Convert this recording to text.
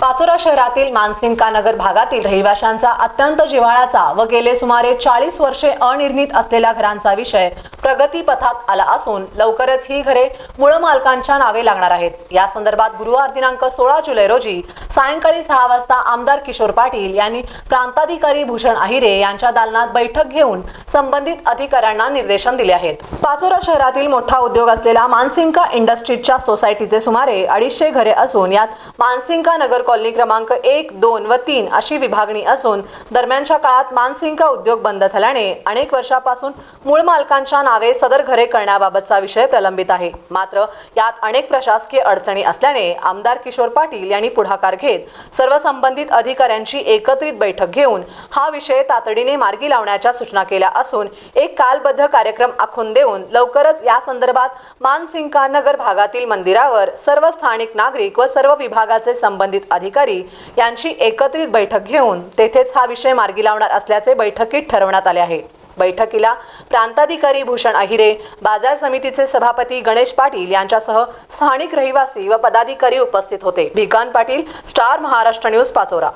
पाचोरा शहरातील मानसिंका नगर भागातील रहिवाशांचा अत्यंत जिव्हाळ्याचा व गेले सुमारे चाळीस वर्षे अनिर्णित असलेल्या घरांचा विषय प्रगतीपथात आला असून लवकरच ही घरे मूळ मालकांच्या नावे लागणार आहेत. या संदर्भात गुरुवार दिनांक सोळा जुलै रोजी सायंकाळी सहा वाजता आमदार किशोर पाटील यांनी प्रांताधिकारी भूषण अहिरे यांच्या दालनात बैठक घेऊन संबंधित अधिकाऱ्यांना निर्देशन दिले आहेत. पाचोरा शहरातील मोठा उद्योग असलेला मानसिंका इंडस्ट्रीजच्या सोसायटीचे सुमारे अडीचशे घरे असून यात मानसिंका नगर कॉलनी क्रमांक एक दोन व तीन अशी विभागणी असून दरम्यानच्या काळात मानसिंका उद्योग बंद झाल्याने अनेक वर्षापासून मूळ मालकांच्या नावे सदर घरे करण्याबाबतचा विषय प्रलंबित आहे. मात्र यात अनेक प्रशासकीय अडचणी असल्याने आमदार किशोर पाटील यांनी पुढाकार घेत सर्व संबंधित अधिकाऱ्यांची एकत्रित बैठक घेऊन हा विषय तातडीने मार्गी लावण्याच्या सूचना केल्या असून एक कालबद्ध कार्यक्रम आखून देऊन लवकरच या संदर्भात मानसिंका नगर भागातील मंदिरावर सर्व स्थानिक नागरिक व सर्व विभागाचे संबंधित अधिकारी यांची एकत्रित बैठक घेऊन तेथेच हा विषय मार्गी लावणार असल्याचे बैठकीत ठरवण्यात आले आहे. बैठकीला प्रांताधिकारी भूषण अहिरे बाजार समितीचे सभापती गणेश पाटील यांच्यासह स्थानिक रहिवासी व पदाधिकारी उपस्थित होते. Bhikan Patil star Maharashtra news Pachora.